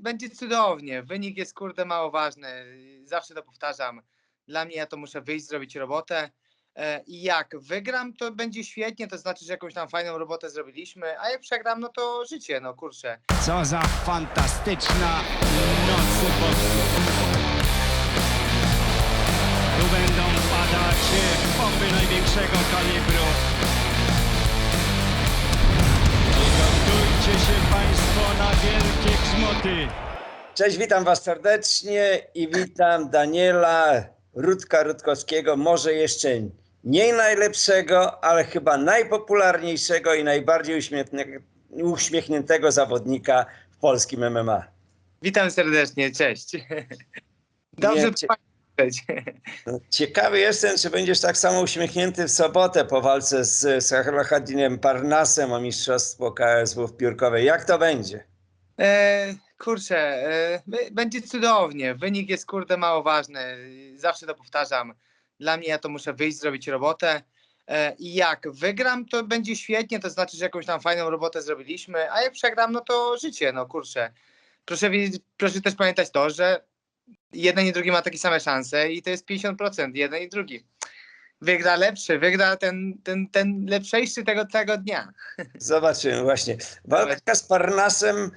Będzie cudownie. Wynik jest kurde mało ważny. Zawsze to powtarzam. Dla mnie ja to muszę wyjść, zrobić robotę. E, I jak wygram, to będzie świetnie, to znaczy, że jakąś tam fajną robotę zrobiliśmy, a jak przegram, no to życie, no kurczę. Co za fantastyczna noc. Tu będą padać bomby największego kalibru. Przygotujcie się Państwo na wielkie grzmoty. Cześć, witam Was serdecznie i witam Daniela Rudka Rutkowskiego, może jeszcze nie najlepszego, ale chyba najpopularniejszego i najbardziej uśmiechniętego, zawodnika w polskim MMA. Witam serdecznie, cześć. Dobrze Nie, cie-. No, Ciekawy jestem, czy będziesz tak samo uśmiechnięty w sobotę po walce z Sahalahadinem Parnasem o mistrzostwo KSW w piórkowej. Jak to będzie? E, kurczę, e, będzie cudownie. Wynik jest kurde mało ważny. Zawsze to powtarzam. Dla mnie ja to muszę wyjść, zrobić robotę. E, I jak wygram, to będzie świetnie, to znaczy, że jakąś tam fajną robotę zrobiliśmy, a jak przegram, no to życie, no kurczę. Proszę, proszę też pamiętać to, że jeden i drugi ma takie same szanse i to jest 50%, jeden i drugi. Wygra lepszy, wygra ten, ten, ten lepszejszy tego, tego dnia. Zobaczymy właśnie. Walka z Parnasem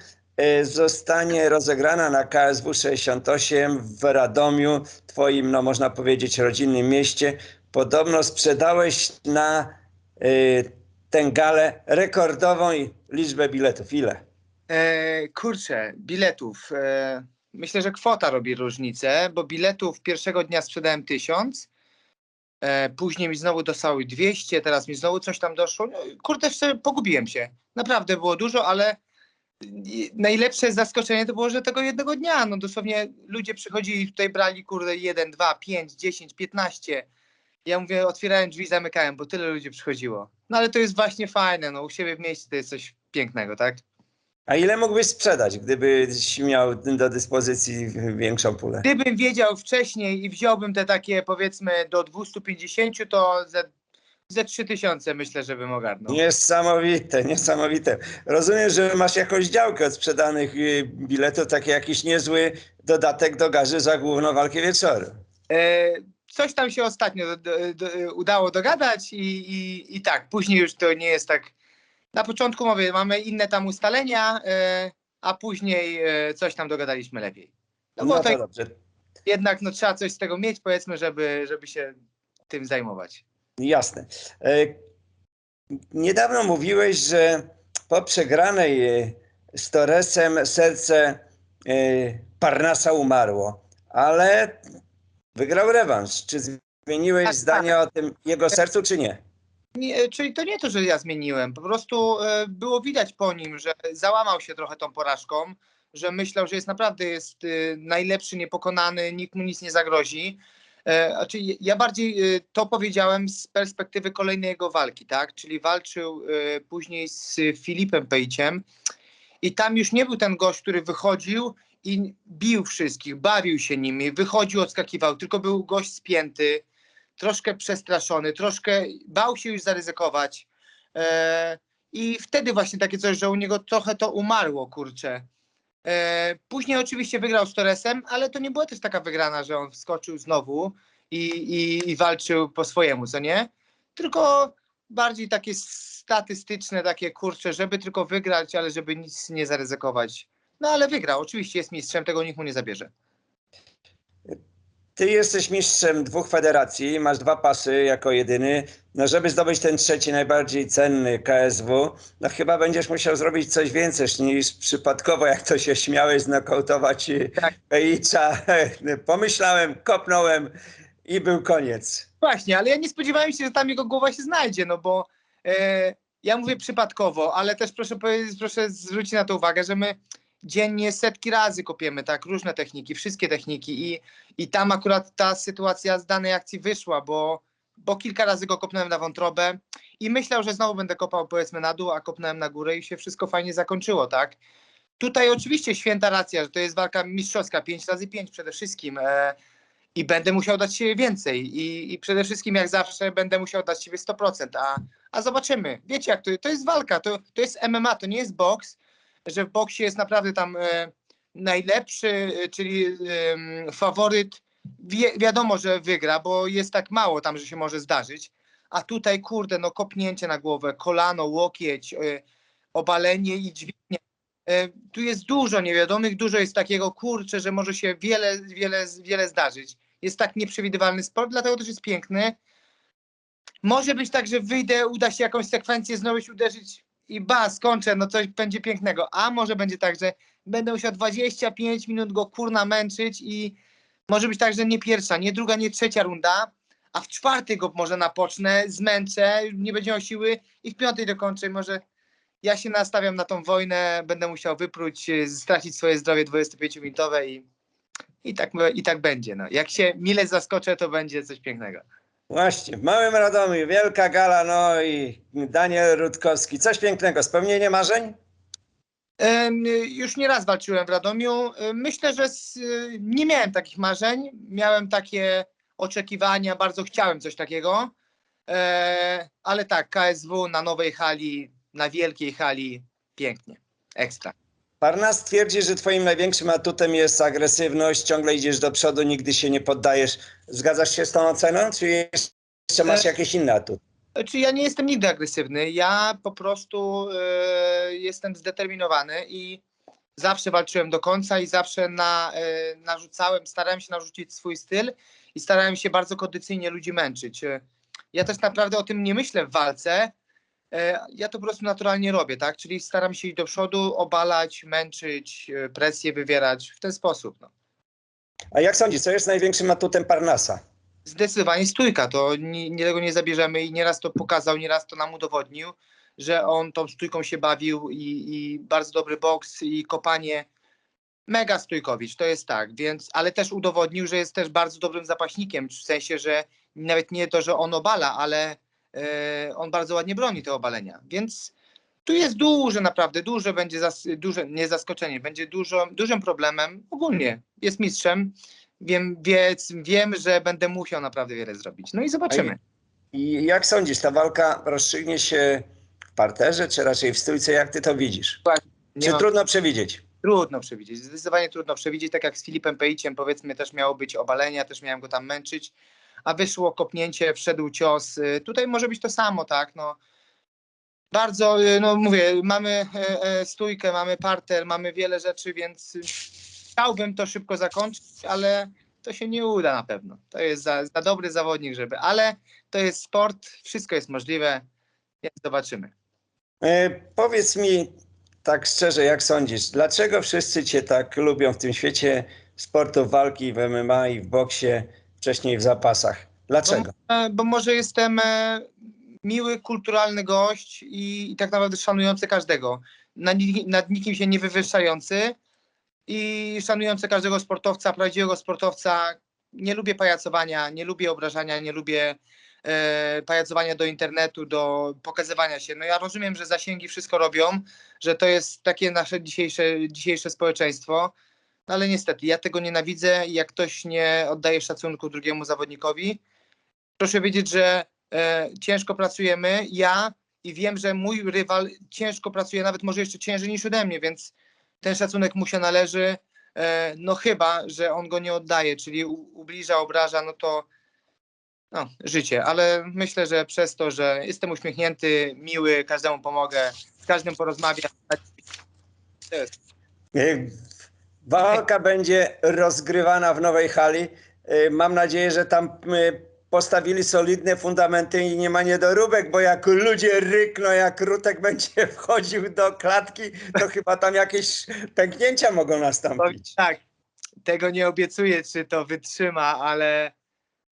zostanie rozegrana na KSW 68 w Radomiu, twoim, no można powiedzieć, rodzinnym mieście. Podobno sprzedałeś na e, tę galę rekordową liczbę biletów. Ile? E, kurczę, biletów. E, myślę, że kwota robi różnicę, bo biletów pierwszego dnia sprzedałem 1000, e, później mi znowu dostały 200, teraz mi znowu coś tam doszło. No, kurde, jeszcze pogubiłem się. Naprawdę było dużo, ale najlepsze zaskoczenie to było, że tego jednego dnia, no dosłownie ludzie przychodzili tutaj brali kurde 1, 2, 5, 10, 15. Ja mówię, otwierałem drzwi, zamykałem, bo tyle ludzi przychodziło. No ale to jest właśnie fajne, no u siebie w mieście to jest coś pięknego, tak? A ile mógłbyś sprzedać, gdybyś miał do dyspozycji większą pulę? Gdybym wiedział wcześniej i wziąłbym te takie powiedzmy do 250, to ze, ze 3000 myślę, że bym ogarnął. Niesamowite, niesamowite. Rozumiem, że masz jakąś działkę od sprzedanych y, biletów, taki jakiś niezły dodatek do garzy za główną walkę wieczoru. E, coś tam się ostatnio do, do, do, udało dogadać i, i, i tak, później już to nie jest tak. Na początku mówię, mamy inne tam ustalenia, e, a później e, coś tam dogadaliśmy lepiej. No No bo to to dobrze. jednak no, trzeba coś z tego mieć, powiedzmy, żeby, żeby się tym zajmować. Jasne. E, Niedawno mówiłeś, że po przegranej e, z Torresem serce e, Parnasa umarło, ale wygrał rewanż. Czy zmieniłeś Tak, zdanie o tym jego sercu, czy nie? Nie, czyli to nie to, że ja zmieniłem. Po prostu było widać po nim, że załamał się trochę tą porażką, że myślał, że jest naprawdę jest najlepszy, niepokonany, nikt mu nic nie zagrozi. E, znaczy, ja bardziej e, to powiedziałem z perspektywy kolejnej jego walki, tak? Czyli walczył e, później z Filipem Pejciem i tam już nie był ten gość, który wychodził i bił wszystkich, bawił się nimi, wychodził, odskakiwał, tylko był gość spięty, troszkę przestraszony, troszkę bał się już zaryzykować. I wtedy właśnie takie coś, że u niego trochę to umarło, kurczę. E, później oczywiście wygrał z Torresem, ale to nie była też taka wygrana, że on wskoczył znowu i, i, i walczył po swojemu, co nie? Tylko bardziej takie statystyczne, takie kurcze, żeby tylko wygrać, ale żeby nic nie zaryzykować. No ale wygrał, oczywiście jest mistrzem, tego nikt mu nie zabierze. Ty jesteś mistrzem dwóch federacji, masz dwa pasy jako jedyny. No żeby zdobyć ten trzeci, najbardziej cenny KSW, no chyba będziesz musiał zrobić coś więcej niż przypadkowo, jak to się śmiałeś, znokautować Tak. Pejicza. Pomyślałem, kopnąłem i był koniec. Właśnie, ale ja nie spodziewałem się, że tam jego głowa się znajdzie, no bo e, ja mówię przypadkowo, ale też proszę powiedzieć, proszę zwrócić na to uwagę, że my dziennie setki razy kopiemy, tak, różne techniki, wszystkie techniki i, i tam akurat ta sytuacja z danej akcji wyszła, bo, bo kilka razy go kopnąłem na wątrobę i myślał, że znowu będę kopał powiedzmy na dół, a kopnąłem na górę i się wszystko fajnie zakończyło, tak. Tutaj oczywiście święta racja, że to jest walka mistrzowska, 5 razy 5 przede wszystkim. E, i będę musiał dać siebie więcej. I, I przede wszystkim, jak zawsze, będę musiał dać siebie 100%. A, a zobaczymy. Wiecie, jak to, to jest walka, to, to jest MMA, to nie jest boks, że w boksie jest naprawdę tam e, najlepszy, y, czyli ym, faworyt, wiadomo, że wygra, bo jest tak mało tam, że się może zdarzyć. A tutaj, kurde, no kopnięcie na głowę, kolano, łokieć, obalenie i dźwignia. Tu jest dużo niewiadomych, dużo jest takiego, kurczę, że może się wiele, wiele, wiele zdarzyć. Jest tak nieprzewidywalny sport, dlatego też jest piękny. Może być tak, że wyjdę, uda się jakąś sekwencję znowu uderzyć i ba, skończę, no coś będzie pięknego. A może będzie tak, że będę musiał 25 minut go kurna męczyć i może być tak, że nie pierwsza, nie druga, nie trzecia runda, a w czwartej go może napocznę, zmęczę, nie będzie miał siły i w piątej dokończę. Może ja się nastawiam na tą wojnę, będę musiał wypróć, y, stracić swoje zdrowie 25-minutowe i, i, tak, i tak będzie. No. Jak się mile zaskoczę, to będzie coś pięknego. Właśnie, w Małym Radomiu, wielka gala, no i Daniel Rutkowski. Coś pięknego, spełnienie marzeń? Już nie raz walczyłem w Radomiu. Myślę, że z, nie miałem takich marzeń. Miałem takie oczekiwania, bardzo chciałem coś takiego. E, ale tak, KSW na nowej hali, na wielkiej hali, pięknie, ekstra. Parnas twierdzi, że twoim największym atutem jest agresywność, ciągle idziesz do przodu, nigdy się nie poddajesz. Zgadzasz się z tą oceną, czy jeszcze masz E, jakiś inny atut? Czy ja nie jestem nigdy agresywny. Ja po prostu e, jestem zdeterminowany i zawsze walczyłem do końca i zawsze na, e, narzucałem, starałem się narzucić swój styl i starałem się bardzo kondycyjnie ludzi męczyć. Ja też naprawdę o tym nie myślę w walce. E, ja to po prostu naturalnie robię, tak? Czyli staram się iść do przodu, obalać, męczyć, e, presję wywierać w ten sposób. No. A jak sądzisz, co jest największym atutem Parnasa? Zdecydowanie stójka, to nie, nie, tego nie zabierzemy i nieraz to pokazał, nieraz to nam udowodnił, że on tą stójką się bawił i, i bardzo dobry boks i kopanie. Mega stójkowicz, to jest tak, więc, ale też udowodnił, że jest też bardzo dobrym zapaśnikiem, w sensie, że nawet nie to, że on obala, ale on bardzo ładnie broni te obalenia, więc tu jest duże naprawdę, duże będzie, zas, duże, nie zaskoczenie, będzie dużo, dużym problemem ogólnie, jest mistrzem, wiem, więc wiem, że będę musiał naprawdę wiele zrobić. No i zobaczymy. I jak sądzisz, ta walka rozstrzygnie się w parterze, czy raczej w stójce? Jak ty to widzisz? Nie Czy mam- trudno przewidzieć? Trudno przewidzieć, zdecydowanie trudno przewidzieć, tak jak z Filipem Pejciem powiedzmy też miało być obalenia, też miałem go tam męczyć, a wyszło kopnięcie, wszedł cios. Y, Tutaj może być to samo, tak, no. Bardzo, y, no mówię, mamy e, e, stójkę, mamy parter, mamy wiele rzeczy, więc chciałbym to szybko zakończyć, ale to się nie uda na pewno. To jest za, za dobry zawodnik, żeby, ale to jest sport, wszystko jest możliwe, więc zobaczymy. E, powiedz mi tak szczerze, jak sądzisz, dlaczego wszyscy cię tak lubią w tym świecie sportów walki w MMA i w boksie, wcześniej w zapasach? Dlaczego? E, Bo może jestem e, miły, kulturalny gość i, i tak naprawdę szanujący każdego. Nad, nad nikim się nie wywyższający i szanujący każdego sportowca, prawdziwego sportowca. Nie lubię pajacowania, nie lubię obrażania, nie lubię e, pajacowania do internetu, do pokazywania się. No ja rozumiem, że zasięgi wszystko robią, że to jest takie nasze dzisiejsze, dzisiejsze społeczeństwo. No ale niestety, ja tego nienawidzę jak ktoś nie oddaje szacunku drugiemu zawodnikowi, proszę wiedzieć, że e, ciężko pracujemy, ja i wiem, że mój rywal ciężko pracuje, nawet może jeszcze ciężej niż ode mnie, więc ten szacunek mu się należy, e, no chyba, że on go nie oddaje, czyli u, ubliża, obraża, no to no, życie, ale myślę, że przez to, że jestem uśmiechnięty, miły, każdemu pomogę, z każdym porozmawiam, to jest Walka będzie rozgrywana w nowej hali. E, Mam nadzieję, że tam e, postawili solidne fundamenty i nie ma niedoróbek, bo jak ludzie rykną, jak Rutek będzie wchodził do klatki, to chyba tam jakieś pęknięcia mogą nastąpić. tak, tego nie obiecuję, czy to wytrzyma, ale,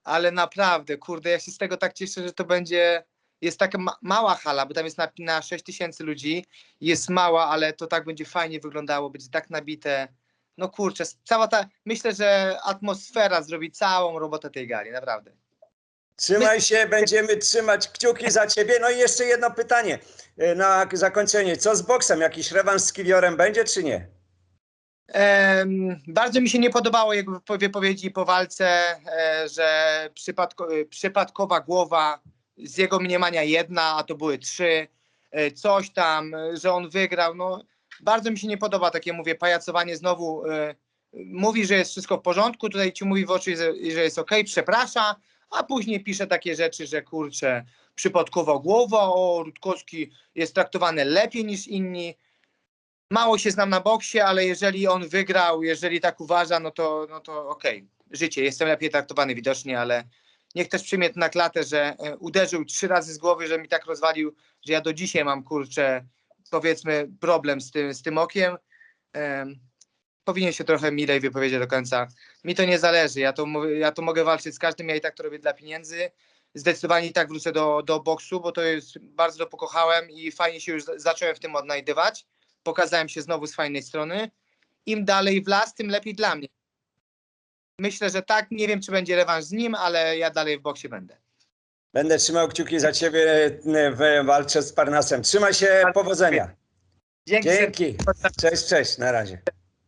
ale naprawdę, kurde, ja się z tego tak cieszę, że to będzie, jest taka ma mała hala, bo tam jest na, na 6 tysięcy ludzi, jest mała, ale to tak będzie fajnie wyglądało, będzie tak nabite. No kurczę, cała ta, myślę, że atmosfera zrobi całą robotę tej gali, naprawdę. Trzymaj się, będziemy trzymać kciuki za ciebie. No i jeszcze jedno pytanie e, na zakończenie. Co z boksem? Jakiś rewanż z Kiwiorem będzie, czy nie? Em, bardzo mi się nie podobało jego wypo- wypowiedzi po walce, e, że przypadko, e, przypadkowa głowa z jego mniemania jedna, a to były trzy, coś tam, że on wygrał. No, bardzo mi się nie podoba takie, mówię, pajacowanie znowu. E, mówi, że jest wszystko w porządku, tutaj ci mówi w oczy, że, jest ok, przeprasza, a później pisze takie rzeczy, że kurczę, przypadkowo głowa, o, Rutkowski jest traktowany lepiej niż inni. Mało się znam na boksie, ale jeżeli on wygrał, jeżeli tak uważa, no to, no to okej. Życie, jestem lepiej traktowany widocznie, ale niech też przyjmie na klatę, że e, uderzył trzy razy z głowy, że mi tak rozwalił, że ja do dzisiaj mam, kurczę, powiedzmy, problem z tym, z tym okiem. Em, powinien się trochę milej wypowiedzieć do końca. Mi to nie zależy, ja to, ja to mogę walczyć z każdym, ja i tak to robię dla pieniędzy. Zdecydowanie i tak wrócę do, do boksu, bo to jest, bardzo to pokochałem i fajnie się już za- zacząłem w tym odnajdywać. Pokazałem się znowu z fajnej strony. Im dalej w las, tym lepiej dla mnie. Myślę, że tak, nie wiem czy będzie rewanż z nim, ale ja dalej w boksie będę. Będę trzymał kciuki za ciebie w walce z Parnasem. Trzymaj się, powodzenia. Dzięki. Dzięki. Cześć, cześć, na razie.